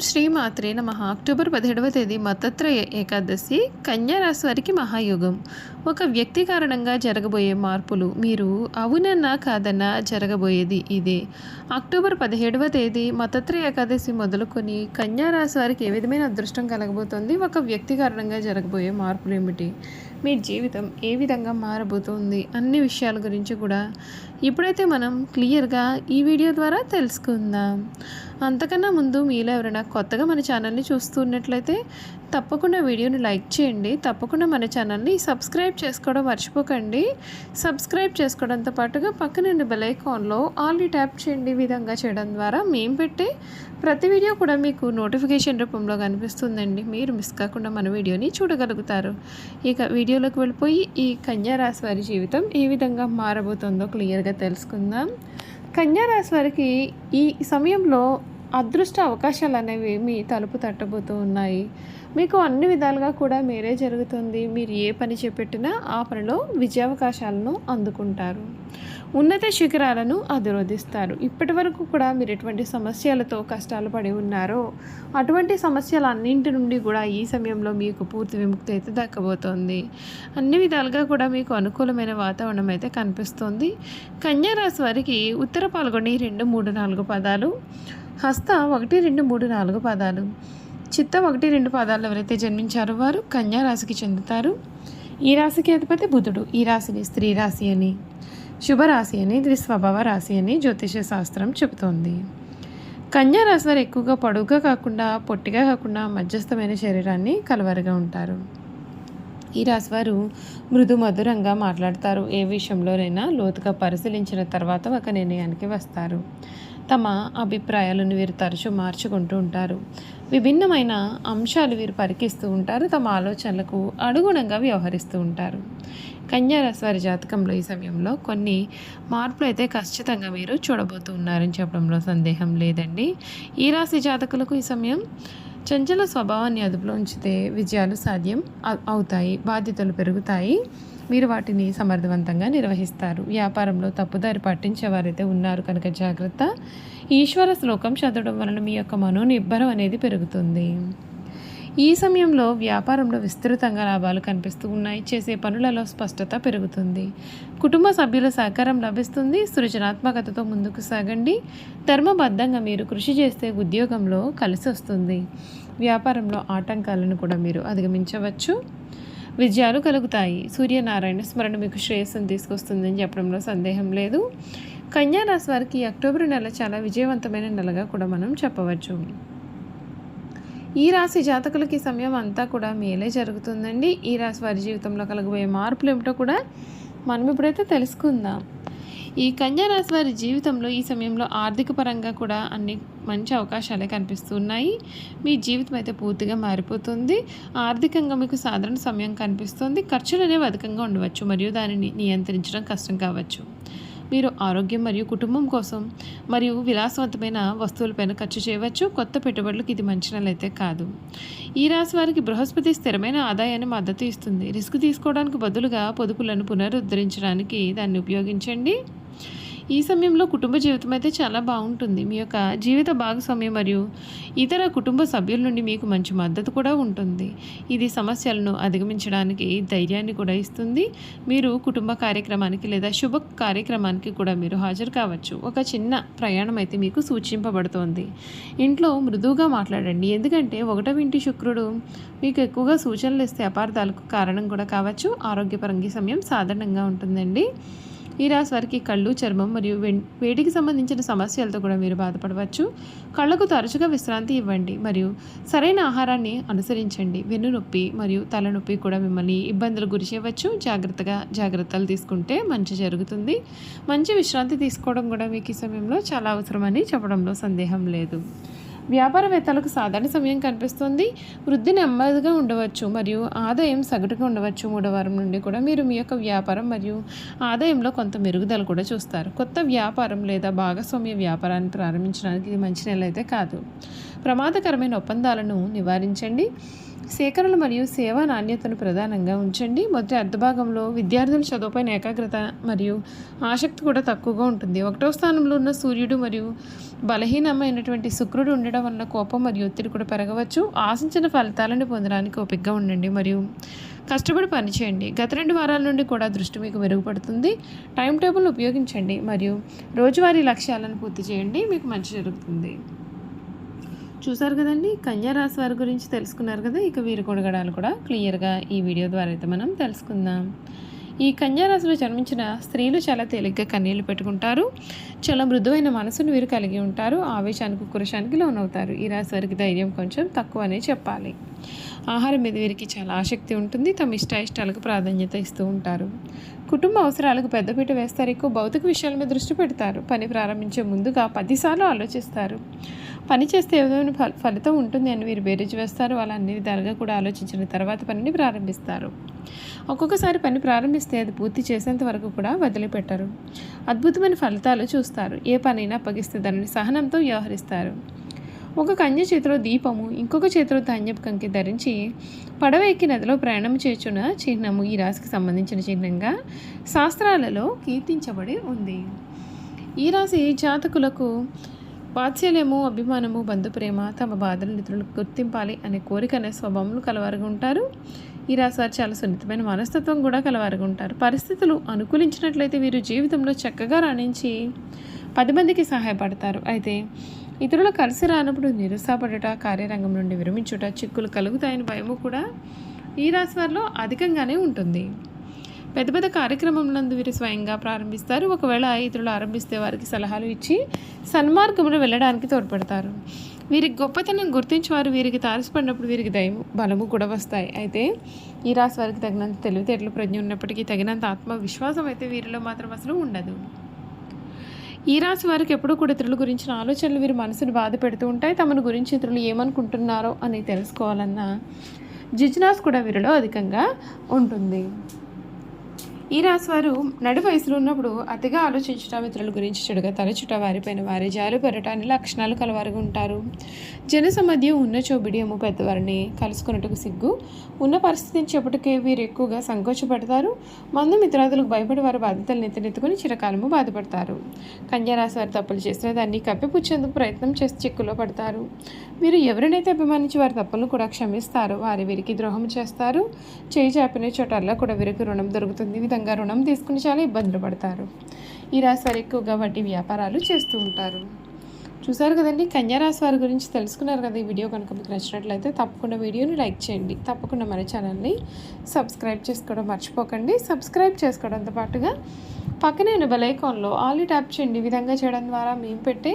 శ్రీ మాత్రే నమ. అక్టోబర్ పదిహేడవ తేదీ మతత్రయ ఏకాదశి కన్యా రాశి వారికి మహాయుగం. ఒక వ్యక్తి కారణంగా జరగబోయే మార్పులు మీరు అవునన్నా కాదన్నా జరగబోయేది ఇదే. అక్టోబర్ పదిహేడవ తేదీ మతత్రయ ఏకాదశి మొదలుకొని కన్యా రాశి వారికి ఏ విధమైన అదృష్టం కలగబోతోంది? ఒక వ్యక్తి కారణంగా జరగబోయే మార్పులు ఏమిటి? మీ జీవితం ఏ విధంగా మారబోతోంది అన్ని విషయాల గురించి కూడా ఇప్పుడైతే మనం క్లియర్గా ఈ వీడియో ద్వారా తెలుసుకుందాం. అంతకన్నా ముందు మీలో ఎవరైనా కొత్తగా మన ఛానల్ని చూస్తున్నట్లయితే తప్పకుండా వీడియోని లైక్ చేయండి. తప్పకుండా మన ఛానల్ని సబ్స్క్రైబ్ చేసుకోవడం మర్చిపోకండి. సబ్స్క్రైబ్ చేసుకోవడంతో పాటుగా పక్కన బెలైకాన్లో ఆల్ని ట్యాప్ చేయండి. విధంగా చేయడం ద్వారా మేము పెట్టే ప్రతి వీడియో కూడా మీకు నోటిఫికేషన్ రూపంలో కనిపిస్తుందండి. మీరు మిస్ కాకుండా మన వీడియోని చూడగలుగుతారు. ఇక వీడియోలోకి వెళ్ళిపోయి ఈ కన్యారాశి వారి జీవితం ఏ విధంగా మారబోతుందో క్లియర్గా తెలుసుకుందాం. కన్యారాశి వారికి ఈ సమయంలో అదృష్ట అవకాశాలు అనేవి మీ తలుపు తట్టబోతూ ఉన్నాయి. మీకు అన్ని విధాలుగా కూడా మీరే జరుగుతుంది. మీరు ఏ పని చేపట్టినా ఆ పనిలో విజయావకాశాలను అందుకుంటారు. ఉన్నత శిఖరాలను అధిరోధిస్తారు. ఇప్పటి వరకు కూడా మీరు ఎటువంటి సమస్యలతో కష్టాలు పడి ఉన్నారో అటువంటి సమస్యలన్నింటి నుండి కూడా ఈ సమయంలో మీకు పూర్తి విముక్తి అయితే దక్కబోతోంది. అన్ని విధాలుగా కూడా మీకు అనుకూలమైన వాతావరణం అయితే కనిపిస్తోంది. కన్యారాశి వారికి ఉత్తర పాల్గొని రెండు మూడు నాలుగు పదాలు హస్త ఒకటి రెండు మూడు నాలుగు పదాలు. చిత్త ఒకటి రెండు పదాలు ఎవరైతే జన్మించారో వారు కన్యా రాశికి చెందుతారు. ఈ రాశికి అధిపతి బుధుడు. ఈ రాశిని స్త్రీ రాశి అని శుభరాశి అని ఇది స్వభావ రాశి అని జ్యోతిష శాస్త్రం చెబుతోంది. కన్యా రాశి వారు ఎక్కువగా పొడుగుగా కాకుండా పొట్టిగా కాకుండా మధ్యస్థమైన శరీరాన్ని కలవరగా ఉంటారు. ఈ రాశివారు మృదు మధురంగా మాట్లాడతారు. ఏ విషయంలోనైనా లోతుగా పరిశీలించిన తర్వాత ఒక నిర్ణయానికి వస్తారు. తమ అభిప్రాయాలను వీరు తరచూ మార్చుకుంటూ ఉంటారు. విభిన్నమైన అంశాలు వీరు పరికిస్తూ ఉంటారు. తమ ఆలోచనలకు అనుగుణంగా వ్యవహరిస్తూ ఉంటారు. కన్యారాశివారి జాతకంలో ఈ సమయంలో కొన్ని మార్పులు అయితే ఖచ్చితంగా మీరు చూడబోతున్నారని చెప్పడంలో సందేహం లేదండి. ఈ రాశి జాతకులకు ఈ సమయం చంచల స్వభావాన్ని అదుపులో ఉంచితే విజయాలు సాధ్యం అవుతాయి బాధ్యతలు పెరుగుతాయి. మీరు వాటిని సమర్థవంతంగా నిర్వహిస్తారు. వ్యాపారంలో తప్పుదారి పట్టించేవారైతే ఉన్నారు కనుక జాగ్రత్త. ఈశ్వర శ్లోకం చదవడం వలన మీ యొక్క మనోనిబ్బరం అనేది పెరుగుతుంది. ఈ సమయంలో వ్యాపారంలో విస్తృతంగా లాభాలు కనిపిస్తూ ఉన్నాయి. చేసే పనులలో స్పష్టత పెరుగుతుంది. కుటుంబ సభ్యుల సహకారం లభిస్తుంది. సృజనాత్మకతతో ముందుకు సాగండి. ధర్మబద్ధంగా మీరు కృషి చేస్తే ఉద్యోగంలో కలిసి వస్తుంది. వ్యాపారంలో ఆటంకాలను కూడా మీరు అధిగమించవచ్చు. విజయాలు కలుగుతాయి. సూర్యనారాయణ స్మరణ మీకు శ్రేయస్సును తీసుకొస్తుందని చెప్పడంలో సందేహం లేదు. కన్యారాశి వారికి అక్టోబర్ నెల చాలా విజయవంతమైన నెలగా కూడా మనం చెప్పవచ్చు. ఈ రాశి జాతకులకి సమయం అంతా కూడా మేలే జరుగుతుందండి. ఈ రాశి వారి జీవితంలో కలగబోయే మార్పులు ఏమిటో కూడా మనం ఇప్పుడైతే తెలుసుకుందాం. ఈ కన్యారాశి వారి జీవితంలో ఈ సమయంలో ఆర్థిక పరంగా కూడా అన్ని మంచి అవకాశాలే కనిపిస్తున్నాయి. మీ జీవితం అయితే పూర్తిగా మారిపోతుంది. ఆర్థికంగా మీకు సాధారణ సమయం కనిపిస్తుంది. ఖర్చులు అనేవి అధికంగా ఉండవచ్చు. మరియు దానిని నియంత్రించడం కష్టం కావచ్చు. మీరు ఆరోగ్యం మరియు కుటుంబం కోసం మరియు విలాసవంతమైన వస్తువులపైన ఖర్చు చేయవచ్చు. కొత్త పెట్టుబడులకు ఇది మంచి నెల అయితే కాదు. ఈ రాశి వారికి బృహస్పతి స్థిరమైన ఆదాయాన్ని మద్దతు ఇస్తుంది. రిస్క్ తీసుకోవడానికి బదులుగా పొదుపులను పునరుద్ధరించడానికి దాన్ని ఉపయోగించండి. ఈ సమయంలో కుటుంబ జీవితం అయితే చాలా బాగుంటుంది. మీ యొక్క జీవిత భాగస్వామ్యం మరియు ఇతర కుటుంబ సభ్యుల నుండి మీకు మంచి మద్దతు కూడా ఉంటుంది. ఇది సమస్యలను అధిగమించడానికి ధైర్యాన్ని కూడా ఇస్తుంది. మీరు కుటుంబ కార్యక్రమానికి లేదా శుభ కార్యక్రమానికి కూడా మీరు హాజరు కావచ్చు. ఒక చిన్న ప్రయాణం అయితే మీకు సూచింపబడుతోంది. ఇంట్లో మృదువుగా మాట్లాడండి. ఎందుకంటే ఒకటవ ఇంటి శుక్రుడు మీకు ఎక్కువగా సూచనలు ఇస్తే అపార్థాలకు కారణం కూడా కావచ్చు. ఆరోగ్యపరంగా సమయం సాధారణంగా ఉంటుందండి. ఈ రాశి వారికి కళ్ళు చర్మం మరియు వేడికి సంబంధించిన సమస్యలతో కూడా మీరు బాధపడవచ్చు. కళ్ళకు తరచుగా విశ్రాంతి ఇవ్వండి మరియు సరైన ఆహారాన్ని అనుసరించండి. వెన్నునొప్పి మరియు తలనొప్పి కూడా మిమ్మల్ని ఇబ్బందులు గురి చేయవచ్చు. జాగ్రత్తగా జాగ్రత్తలు తీసుకుంటే మంచి జరుగుతుంది. మంచి విశ్రాంతి తీసుకోవడం కూడా మీకు ఈ సమయంలో చాలా అవసరమని చెప్పడంలో సందేహం లేదు. వ్యాపారవేత్తలకు సాధారణ సమయం కనిపిస్తుంది. వృద్ధి నెమ్మదిగా ఉండవచ్చు మరియు ఆదాయం సగటుగా ఉండవచ్చు. మూడో వారం నుండి కూడా మీరు మీ యొక్క వ్యాపారం మరియు ఆదాయంలో కొంత మెరుగుదల కూడా చూస్తారు. కొత్త వ్యాపారం లేదా భాగస్వామ్య వ్యాపారాన్ని ప్రారంభించడానికి ఇది మంచి నెల అయితే కాదు. ప్రమాదకరమైన ఒప్పందాలను నివారించండి. సేకరణ మరియు సేవా నాణ్యతను ప్రధానంగా ఉంచండి. మొదటి అర్ధభాగంలో విద్యార్థుల చదువుపైన ఏకాగ్రత మరియు ఆసక్తి కూడా తక్కువగా ఉంటుంది. ఒకటో స్థానంలో ఉన్న సూర్యుడు మరియు బలహీనమైనటువంటి శుక్రుడు ఉండడం వల్ల కోపం మరియు ఒత్తిడి కూడా పెరగవచ్చు. ఆశించిన ఫలితాలను పొందడానికి ఓపికగా ఉండండి మరియు కష్టపడి పనిచేయండి. గత రెండు వారాల నుండి కూడా దృష్టి మీకు మెరుగుపడుతుంది. టైం టేబుల్ ఉపయోగించండి మరియు రోజువారీ లక్ష్యాలను పూర్తి చేయండి. మీకు మంచి జరుగుతుంది. చూసారు కదండి? కన్యా రాశి వారి గురించి తెలుసుకున్నారు కదా? ఇక వీరి కొడగడాలు కూడా క్లియర్గా ఈ వీడియో ద్వారా అయితే మనం తెలుసుకుందాం. ఈ కన్యారాశిలో జన్మించిన స్త్రీలు చాలా తేలిగ్గా కన్నీళ్ళు పెట్టుకుంటారు. చాలా మృదువైన మనసును వీరు కలిగి ఉంటారు. ఆవేశానికి కురశానికి లోనవుతారు. ఈ రాశి వారికి ధైర్యం కొంచెం తక్కువనే చెప్పాలి. ఆహారం మీద వీరికి చాలా ఆసక్తి ఉంటుంది. తమ ఇష్ట ఇష్టాలకు ప్రాధాన్యత ఇస్తూ ఉంటారు. కుటుంబ అవసరాలకు పెద్దపీట వేస్తారు. ఎక్కువ భౌతిక విషయాల మీద దృష్టి పెడతారు. పని ప్రారంభించే ముందుగా పదిసార్లు ఆలోచిస్తారు. పని చేస్తే ఏదైనా ఫల ఫలితం ఉంటుంది అని వీరు బేరీజు వేస్తారు వాళ్ళ అన్ని విధాలుగా కూడా ఆలోచించిన తర్వాత పనిని ప్రారంభిస్తారు. ఒక్కొక్కసారి పని ప్రారంభిస్తే అది పూర్తి చేసేంత వరకు కూడా వదిలిపెట్టరు. అద్భుతమైన ఫలితాలు చూస్తారు. ఏ పనైనా అప్పగిస్తే దానిని సహనంతో వ్యవహరిస్తారు. ఒక కన్య చేతిలో దీపము ఇంకొక చేతిలో ధాన్యపు కంకి ధరించి పడవ ఎక్కి నదిలో ప్రయాణం చేర్చున్న చిహ్నము ఈ రాశికి సంబంధించిన చిహ్నంగా శాస్త్రాలలో కీర్తించబడి ఉంది. ఈ రాశి జాతకులకు వాత్సల్యము అభిమానము బంధుప్రేమ తమ బాధలు ఇతరులకు గుర్తింపాలి అనే కోరిక అనే స్వభావంలో కలవారుగా ఉంటారు ఈ రాశివారు చాలా సున్నితమైన మనస్తత్వం కూడా కలవారుగా ఉంటారు పరిస్థితులు అనుకూలించినట్లయితే వీరు జీవితంలో చక్కగా రాణించి పది మందికి సహాయపడతారు. అయితే ఇతరులు కలిసి రానప్పుడు నిరుత్సాహపడట కార్యరంగం నుండి విరమించుట చిక్కులు కలుగుతాయని భయము కూడా ఈ రాశి వారిలో అధికంగానే ఉంటుంది. పెద్ద పెద్ద కార్యక్రమములందు వీరు స్వయంగా ప్రారంభిస్తారు. ఒకవేళ ఇతరులు ఆరంభిస్తే వారికి సలహాలు ఇచ్చి సన్మార్గంలో వెళ్ళడానికి తోడ్పడతారు. వీరికి గొప్పతనం గుర్తించి వారు వీరికి తారసపడినప్పుడు వీరికి దయము బలము కూడా వస్తాయి. అయితే ఈ రాశి వారికి తగినంత తెలివితేటలు ప్రజ్ఞ ఉన్నప్పటికీ తగినంత ఆత్మవిశ్వాసం అయితే వీరిలో మాత్రం అసలు ఉండదు. ఈ రాశి వారికి ఎప్పుడూ కూడా ఇతరుల గురించిన ఆలోచనలు వీరి మనసును బాధ పెడుతూ ఉంటాయి. తమను గురించి ఇతరులు ఏమనుకుంటున్నారో అని తెలుసుకోవాలన్న జిజ్నాస్ కూడా వీరిలో అధికంగా ఉంటుంది. ఈ రాశివారు నడు వయసులో ఉన్నప్పుడు అతిగా ఆలోచించుట ఇతరుల గురించి చెడుగా తలచుట వారిపైన వారి జాలు పెరటాన్ని లక్షణాలు కలవారుగా ఉంటారు. జన మధ్య ఉన్న చోబిడియము పెద్దవారిని కలుసుకున్నట్టుకు సిగ్గు. ఉన్న పరిస్థితిని చెప్పటికే వీరు ఎక్కువగా సంకోచపడతారు మందు మిత్రాదులకు భయపడి వారి బాధ్యతలు నెత్తనెత్తుకుని చిరకాలము బాధపడతారు. కన్యారాశి వారు తప్పులు చేసిన దాన్ని కప్పిపుచ్చేందుకు ప్రయత్నం చేసి చిక్కులో పడతారు. వీరు ఎవరినైతే అభిమానించి వారి తప్పులను కూడా క్షమిస్తారు. వారి వీరికి ద్రోహం చేస్తారు. చేయి చాపిన చోటల్లా కూడా వీరికి రుణం దొరుకుతుంది. ఈ విధంగా రుణం తీసుకుని చాలా ఇబ్బందులు పడతారు. ఈ రాశి వారు ఎక్కువగా వడ్డీ వ్యాపారాలు చేస్తూ ఉంటారు. చూసారు కదండి? కన్యారాశి వారి గురించి తెలుసుకున్నారు కదా ఈ వీడియో. కనుక మీకు నచ్చినట్లయితే తప్పకుండా వీడియోని లైక్ చేయండి. తప్పకుండా మన ఛానల్ని సబ్స్క్రైబ్ చేసుకోవడం మర్చిపోకండి. సబ్స్క్రైబ్ చేసుకోవడంతో పాటుగా పక్కనే ఉన్న బెల్ ఆల్ ట్యాప్ చేయండి. ఈ విధంగా చేయడం ద్వారా మేము పెట్టే